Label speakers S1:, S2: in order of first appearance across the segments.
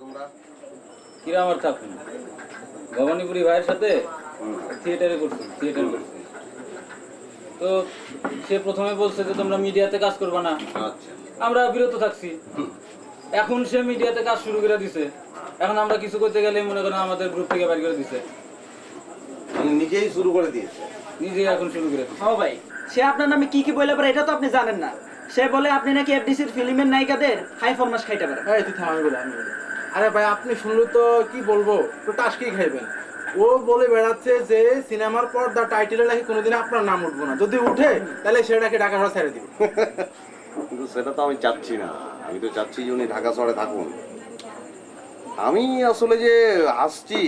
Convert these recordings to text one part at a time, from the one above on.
S1: তোমরা?
S2: কিরা আমার থাকুন ভবানীপুরি ভাইয়ের সাথে? থিয়েটারে করছি থিয়েটারে করছি। তো সে প্রথমে বলছে যে তোমরা মিডিয়াতে কাজ করবে না।
S1: আচ্ছা।
S2: আমরা বিরত থাকছি। এখন সে মিডিয়াতে কাজ শুরু করে দিছে। এখন আমরা কিছু করতে গেলে মনে করেন আমাদের গ্রুপ থেকে বের করে দিছে।
S1: মানে নিজেই শুরু করে দিয়েছে?
S2: নিজেই এখন শুরু করে
S3: ও ভাই সে আপনার নামে কি কি বলে পারে এটা তো আপনি জানেন না। সে বলে আপনি নাকি এফডিসির ফিল্মের নায়িকাদের হাই ফরমাস খাইতে পারেন।
S4: এই তুই থাম আমি বলি আমি বলি। আরে ভাই, আপনি শুনলে তো কি বলব? তো টাসকেই খাইবেন। ও বলে বেড়াচ্ছে যে, সিনেমার পর দা টাইটেলে নাকি কোনোদিন আপনার নাম উঠবো না। যদি উঠে, তাহলে সেটাকে ঢাকা শহর ছেড়ে দিব।
S1: কিন্তু সেটা তো আমি চাচ্ছি না। আমি তো চাচ্ছি যে উনি ঢাকা শহরে থাকুন। আমি আসলে যে আসছি,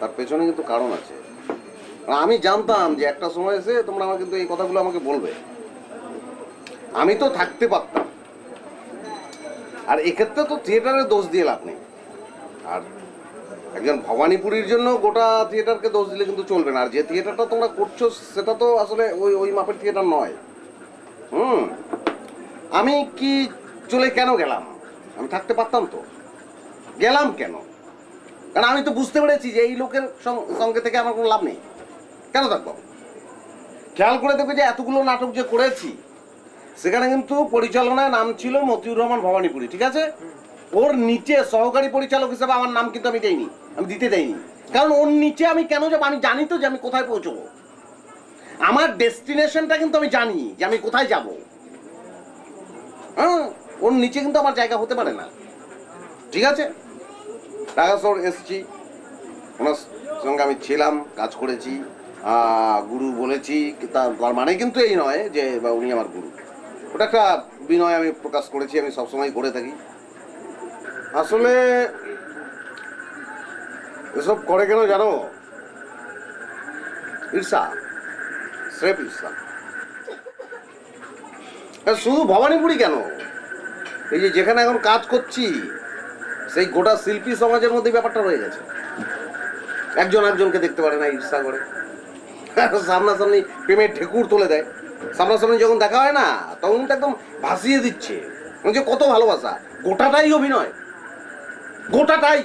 S1: তার পেছনে কিন্তু কারণ আছে। আমি জানতাম যে একটা সময় এসে তোমরা আমার কিন্তু এই কথাগুলো আমাকে বলবে। আমি তো থাকতে পারতাম। আর এক্ষেত্রে তো থিয়েটারের দোষ দিয়ে লাভ নেই। আর একজন ভবানীপুরীর জন্য গোটা থিয়েটারকে দোষ দিলে কিন্তু চলবে না। আর যে থিয়েটারটা তোমরা করছ, সেটা তো আসলে ওই ওই মাপের থিয়েটার নয়। হুম? আমি কি চলে কেন গেলাম? আমি থাকতে পারতাম তো। গেলাম কেন? কারণ আমি তো বুঝতে পেরেছি যে এই লোকের সঙ্গে থেকে আমার কোনো লাভ নেই। কেন থাকব? খেয়াল করে দেখবে যে এতগুলো নাটক যে করেছি সেখানে কিন্তু পরিচালনায় নাম ছিল মতিউর রহমান ভবানীপুরি, ঠিক আছে? ওর নিচে সহকারী পরিচালক হিসেবে আমার নাম কিন্তু আমি দেইনি, আমি দিতে দেইনি। কারণ ওর নিচে আমি কেন যাব? আমি জানি তো যে আমি কোথায় পৌঁছবো। আমার ডেস্টিনেশনটা কিন্তু আমি জানি যে আমি কোথায় যাব। হ্যাঁ? ওর নিচে কিন্তু আমার জায়গা হতে পারে না। ঠিক আছে? শহর এসেছি। ওনার সঙ্গে আমি ছিলাম, কাজ করেছি। গুরু বলেছি, তার মানে কিন্তু এই নয় যে উনি আমার গুরু। ওটা একটা বিনয় আমি প্রকাশ করেছি, আমি সবসময় করে থাকি। আসলে এসব করে কেন জানো? ঈর্ষা, স্রেফ ঈর্ষা। শুধু ভবানীপুরি কেন? এই যে যেখানে এখন কাজ করছি, সেই গোটা শিল্পী সমাজের মধ্যে ব্যাপারটা রয়ে গেছে। একজন একজনকে দেখতে পারে না ঈর্ষা করে। সামনাসামনি প্রেমের ঢেকুর তুলে দেয়। সামনাসামনি যখন দেখা হয় না, তখন তো একদম ভাসিয়ে দিচ্ছে। যে কত ভালোবাসা। গোটাটাই অভিনয়। গোটাটাই।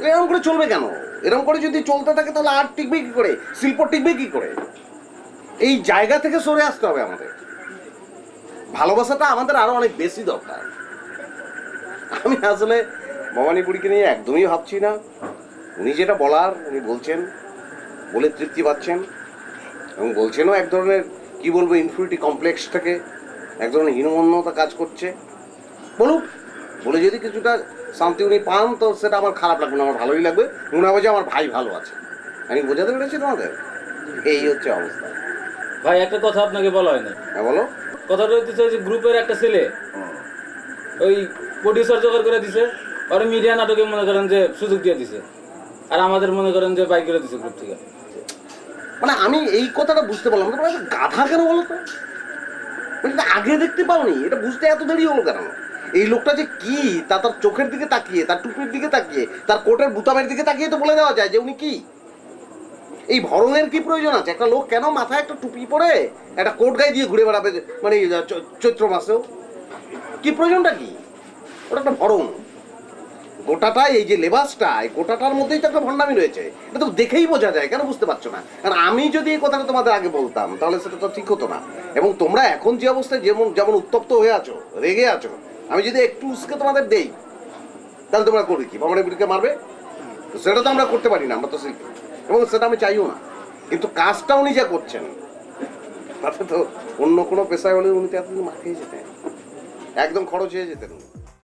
S1: এরকম করে চলবে কেন? এরকম করে যদি চলতে থাকে, তাহলে আর্ট টিকবে কি করে? শিল্প টিকবে কি করে? এই জায়গা থেকে সরে আসতে হবে আমাদের। ভালোবাসাটা আমাদের আরও অনেক বেশি দরকার। আমি আসলে ভবানীপুরীকে নিয়ে একদমই ভাবছি না। উনি যেটা বলার, উনি বলছেন, বলে তৃপ্তি পাচ্ছেন। এবং বলছেনও এক ধরনের কি বলব ইনফিনিটি কমপ্লেক্স থেকে এক ধরনের হীনমন্যতা কাজ করছে। বলুক বলে যদি কিছুটা শান্তি উনি পান তো সেটা আমার খারাপ লাগবে না আমার ভালোই লাগবে। মনে হবে যে আমার ভাই ভালো আছে। আমি বোঝাতে পেরেছি তোমাদের? এই হচ্ছে অবস্থা।
S2: ভাই একটা কথা আপনাকে বলা হয়নি।
S1: হ্যাঁ বলো।
S2: কথাটা হচ্ছে যে গ্রুপের একটা ছেলে ওই প্রডিউসার জোগাড় করে দিছে আর মিডিয়া নাটকে মনে করেন যে সুযোগ দিয়ে দিছে। আর আমাদের মনে করেন যে বাইক করে দিছে গ্রুপ থেকে।
S1: মানে আমি এই কথাটা বুঝতে পারলাম। তোমরা এত গাধা কেন বলো তো? মানে আগে দেখতে পাওনি। এটা বুঝতে এত দেরি হলো কেন? এই লোকটা যে কি, তা তার চোখের দিকে তাকিয়ে, তার টুপির দিকে তাকিয়ে, তার কোটের বুতামের দিকে তাকিয়ে তো বলে দেওয়া যায় যে উনি কি? এই ভরণের কি প্রয়োজন আছে? একটা লোক কেন মাথায় একটা টুপি পরে একটা কোট গায়ে দিয়ে ঘুরে বেড়াবে মানে চৈত্র মাসেও? কি প্রয়োজনটা কি? ওটা একটা ভরণ। গোটাটাই এই যে লেবাসটা, এই গোটাটার মধ্যেই তো একটা ভণ্ডামি রয়েছে। এটা তো দেখেই বোঝা যায়, কেন বুঝতে পারছ না? কারণ আমি যদি এই কথাটা তোমাদের আগে বলতাম, তাহলে সেটা তো ঠিক হতো না। এবং তোমরা এখন যে অবস্থায় যেমন যেমন উত্তপ্ত হয়ে আছো, রেগে আছো, আমি যদি একটু উস্কে তোমাদের দেই, তাহলে তোমরা করবে কি? ভবানীপুরীকে মারবে? তো সেটা তো আমরা করতে পারি না, আমরা তো শিল্পী এবং সেটা আমি চাইও না। কিন্তু কাজটা উনি যা করছেন, তাতে তো অন্য কোনো পেশায় হলে উনি তো এতদিন মার খেয়ে যেতেন। একদম খরচ হয়ে যেতেন উনি।